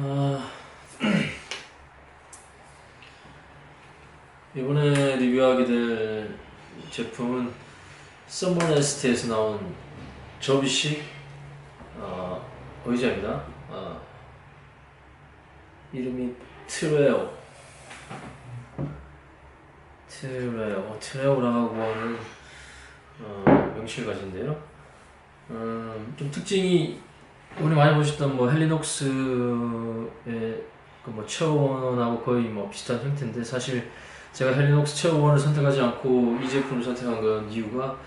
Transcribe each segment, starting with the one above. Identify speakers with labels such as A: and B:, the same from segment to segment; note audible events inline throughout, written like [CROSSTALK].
A: 아, [CLEARS THROAT] 이번에 리뷰하게 될 제품은 썸머네스트에서 나온 접이식 어, 의자입니다. 어, 이름이 트레오 트레오 트레오라고 하는 어, 명칭을 가진데요. 음, 좀 특징이 우리 많이 보셨던 뭐 헬리녹스의 그뭐 체어원하고 거의 뭐 비슷한 형태인데 사실 제가 헬리녹스 체어원을 선택하지 않고 이 제품을 선택한 건 이유가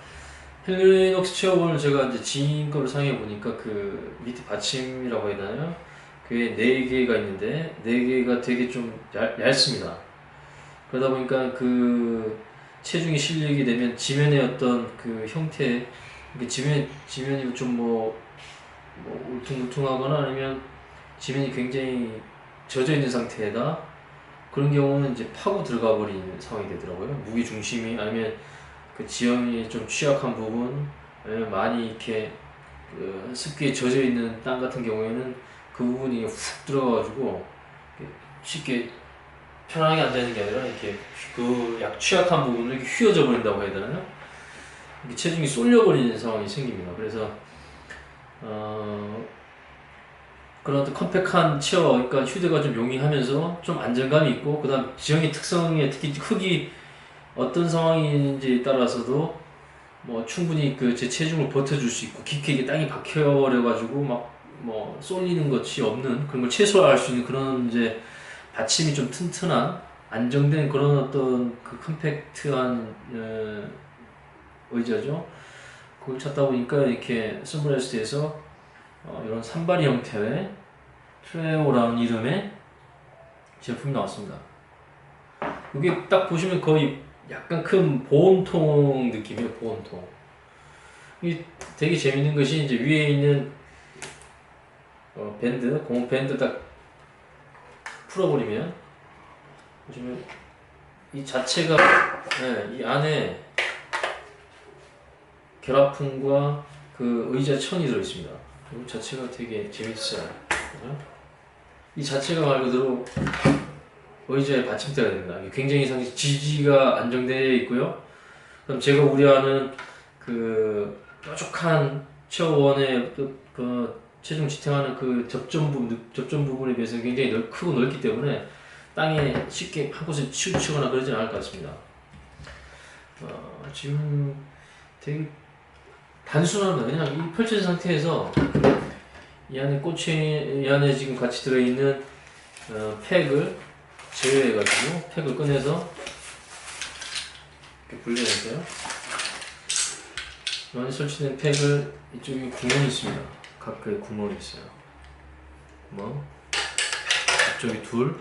A: 헬리녹스 체어원을 제가 이제 지인 거를 사용해 보니까 그 밑에 받침이라고 해야 되나요? 그게 네 개가 있는데 네 개가 되게 좀 얇, 얇습니다. 그러다 보니까 그 체중이 실리게 되면 지면의 어떤 그 형태, 지면 지면이 좀뭐 뭐 울퉁불퉁하거나 아니면 지면이 굉장히 젖어 있는 상태에다 그런 경우는 이제 파고 들어가 버리는 상황이 되더라고요. 무게 중심이 아니면 그 지형이 좀 취약한 부분 아니면 많이 이렇게 그 습기에 젖어 있는 땅 같은 경우에는 그 부분이 훅 들어가가지고 쉽게 편안하게 앉아 있는 게 아니라 이렇게 그 약 취약한 부분을 휘어져 버린다고 해야 되나요? 체중이 쏠려 버리는 상황이 생깁니다. 그래서 어, 그런 컴팩한 체어, 그러니까 휴대가 좀 용이하면서 좀 안정감이 있고, 그 다음 지형의 특성에 특히 흙이 어떤 상황인지에 따라서도 뭐 충분히 그 제 체중을 버텨줄 수 있고, 깊게 이게 땅이 박혀버려가지고 막 뭐 쏠리는 것이 없는 그런 걸 최소화할 수 있는 그런 이제 받침이 좀 튼튼한 안정된 그런 어떤 그 컴팩트한 어, 의자죠. 그걸 찾다 보니까 이렇게 스브레스트에서 어, 이런 산발이 형태의 트레오라는 이름의 제품이 나왔습니다. 이게 딱 보시면 거의 약간 큰 보온통 느낌이에요, 보온통. 이 되게 재밌는 것이 이제 위에 있는 어, 밴드, 고무 밴드 딱 풀어버리면 보시면 이 자체가 네, 이 안에 결합품과 그 의자 천이 들어있습니다. 이 자체가 되게 재밌어요. 이 자체가 말 그대로 의자의 받침대가 됩니다. 굉장히 상시 지지가 안정되어 있고요. 그럼 제가 우려하는 그 뾰족한 체어원의 그, 그 체중 지탱하는 그 접점 부분, 접점 부분에 비해서 굉장히 넓, 크고 넓기 때문에 땅에 쉽게 한 곳에 치우치거나 그러진 않을 것 같습니다. 어, 지금 되게 단순합니다. 그냥 이 펼쳐진 상태에서 이 안에 꽂힌 이 안에 지금 같이 들어있는 어, 팩을 제외해가지고 팩을 꺼내서 이렇게 분리해서요. 이 안에 설치된 팩을 이쪽에 구멍이 있습니다. 각각의 구멍이 있어요. 뭐 이쪽이 둘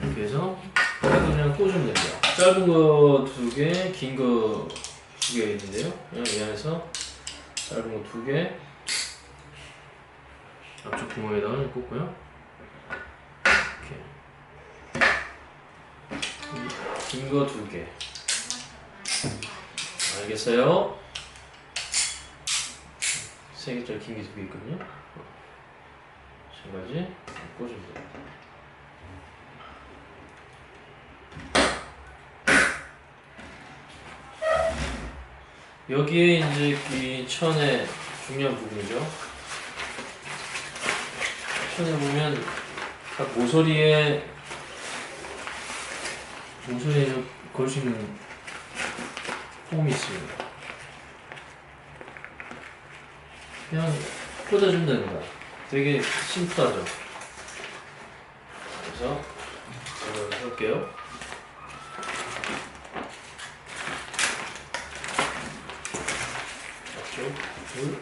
A: 이렇게 해서 팩을 그냥 꽂으면 됩니다. 짧은 거 두 개, 긴 거 두개 있는데요. 이 안에서 짧은 거 두 개, 앞쪽 구멍에다가 꽂고요. 이렇게 긴 거 두 개. 알겠어요? 세 개짜리 긴게 두 개 있거든요. 세 가지 꽂으면 됩니다. 여기에 이제 이 천의 중요한 부분이죠. 천에 보면 각 모서리에 모서리에 걸 수 있는 홈이 있습니다. 그냥 꽂아주면 됩니다. 되게 심플하죠. 그래서 제가 해볼게요. 앞쪽 둘,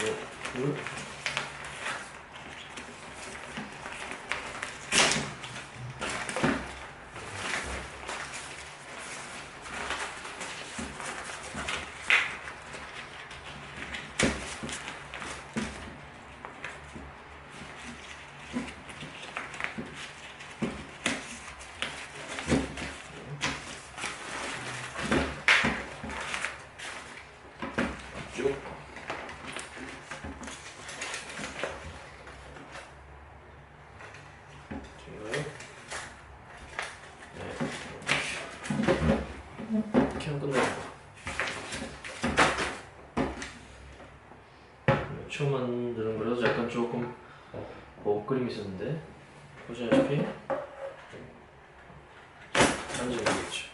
A: 네, 둘. 처음 만드는 거라서 약간 조금 먹그림이 있었는데 보시다시피 만지면 되겠죠.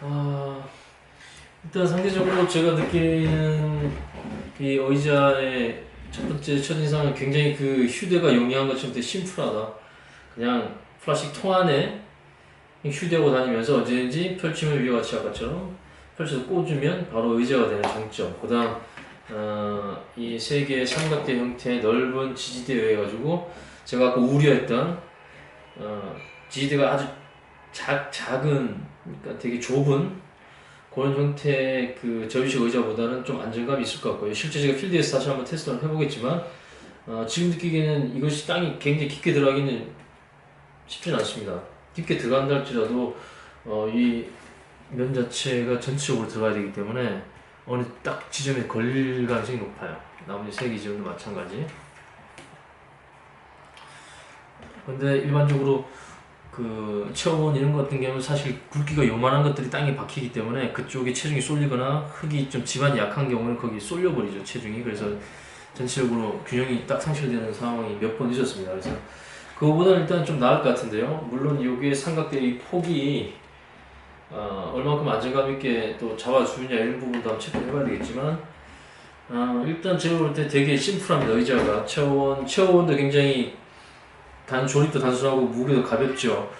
A: 아 일단 상대적으로 제가 느끼는 이 의자의 첫 번째 첫인상은 굉장히 그 휴대가 용이한 것처럼 되게 심플하다. 그냥 플라스틱 통 안에 휴대하고 다니면서 언제든지 펼치면 위와 같이 아까처럼 펼쳐서 꽂으면 바로 의자가 되는 장점. 그 다음 어, 이세 개의 삼각대 형태의 넓은 지지대에 가지고 제가 아까 우려했던 어, 지지대가 아주 작, 작은 그러니까 되게 좁은 그런 형태의 그 접이식 의자보다는 좀 안정감이 있을 것 같고요. 실제 제가 필드에서 다시 한번 테스트를 해보겠지만 어, 지금 느끼기에는 이것이 땅이 굉장히 깊게 들어가기는 쉽진 않습니다. 깊게 들어간다 할지라도 어, 이 면 자체가 전체적으로 들어가야 되기 때문에 어느 딱 지점에 걸릴 가능성이 높아요. 나머지 세개 지점도 마찬가지. 근데 일반적으로 그 체험원 이런 것 같은 경우는 사실 굵기가 요만한 것들이 땅에 박히기 때문에 그쪽에 체중이 쏠리거나 흙이 좀 지반이 약한 경우는 거기 쏠려버리죠 체중이 그래서 전체적으로 균형이 딱 상실되는 상황이 몇 번 있었습니다 그래서 그거보다는 일단 좀 나을 것 같은데요 물론 여기에 삼각대의 폭이 어, 얼마큼 안정감 있게 또 잡아주느냐 이런 부분도 한번 체크를 해봐야 되겠지만 어, 일단 제가 볼 때 되게 심플합니다 의자가 체어원 체어원도 굉장히 단 조립도 단순하고 무게도 가볍죠.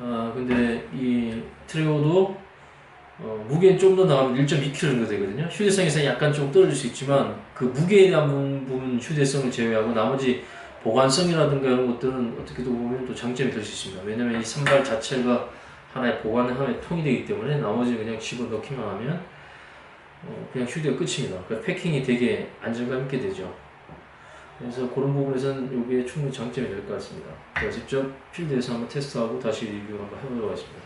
A: 아 근데 이 트레오도 어, 무게는 좀 더 나가면 1.2kg 정도 되거든요. 휴대성에서 약간 좀 떨어질 수 있지만 그 무게에 대한 부분 휴대성을 제외하고 나머지 보관성이라든가 이런 것들은 어떻게 보면 또 장점이 될 수 있습니다. 왜냐면 이 선발 자체가 하나의 보관함의 통이 되기 때문에 나머지 그냥 집어넣기만 하면 어, 그냥 휴대가 끝입니다. 그 패킹이 되게 안정감 있게 되죠. 그래서 그런 부분에서는 이게 충분히 장점이 될 것 같습니다. 제가 직접 필드에서 한번 테스트하고 다시 리뷰 한번 해보도록 하겠습니다.